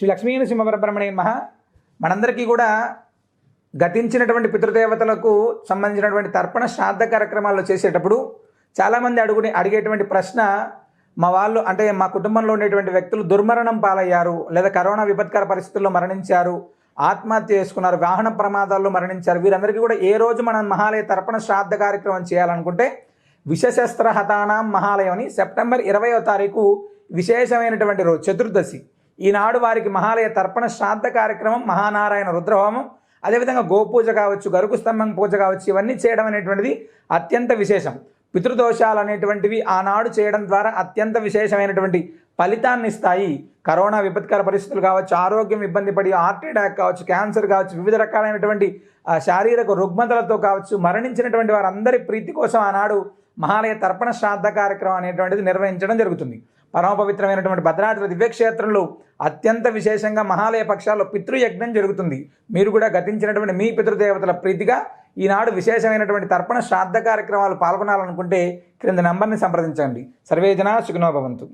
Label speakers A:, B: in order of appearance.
A: శ్రీ లక్ష్మీ సింహపరబ్రహ్మణ్య మహా మనందరికీ కూడా గతించినటువంటి పితృదేవతలకు సంబంధించినటువంటి తర్పణ శ్రాద్ధ కార్యక్రమాల్లో చేసేటప్పుడు చాలామంది అడుగుని అడిగేటువంటి ప్రశ్న మా వాళ్ళు అంటే మా కుటుంబంలో ఉండేటువంటి వ్యక్తులు దుర్మరణం పాలయ్యారు లేదా కరోనా విపత్కర పరిస్థితుల్లో మరణించారు ఆత్మహత్య చేసుకున్నారు వాహన ప్రమాదాల్లో మరణించారు వీరందరికీ కూడా ఏ రోజు మనం మహాలయ తర్పణ శ్రాద్ధ కార్యక్రమం చేయాలనుకుంటే విషశస్త్ర హతానాం మహాలయం అని సెప్టెంబర్ ఇరవయో తారీఖు విశేషమైనటువంటి రోజు చతుర్దశి. ఈనాడు వారికి మహాలయ తర్పణ శ్రాద్ధ కార్యక్రమం మహానారాయణ రుద్రహోమం అదేవిధంగా గోపూజ కావచ్చు గరుకు స్తంభం పూజ కావచ్చు ఇవన్నీ చేయడం అనేటువంటిది అత్యంత విశేషం. పితృదోషాలు అనేటువంటివి ఆనాడు చేయడం ద్వారా అత్యంత విశేషమైనటువంటి ఫలితాన్ని ఇస్తాయి. కరోనా విపత్కర పరిస్థితులు కావచ్చు ఆరోగ్యం ఇబ్బంది పడి హార్ట్ అటాక్ కావచ్చు క్యాన్సర్ కావచ్చు వివిధ రకాలైనటువంటి శారీరక రుగ్మతలతో కావచ్చు మరణించినటువంటి వారందరి ప్రీతి కోసం ఆనాడు మహాలయ తర్పణ శ్రాద్ధ కార్యక్రమం అనేటువంటిది నిర్వహించడం జరుగుతుంది. పరమ పవిత్రమైనటువంటి భద్రాద్రి దివ్యక్షేత్రంలో అత్యంత విశేషంగా మహాలయ పక్షాల్లో పితృయజ్ఞం జరుగుతుంది. మీరు కూడా గతించినటువంటి మీ పితృదేవతల ప్రీతిగా ఈనాడు విశేషమైనటువంటి తర్పణ శ్రాద్ధ కార్యక్రమాలు పాల్గొనాలనుకుంటే క్రింద నంబర్ని సంప్రదించండి. సర్వేజన సుఖినోభవంతు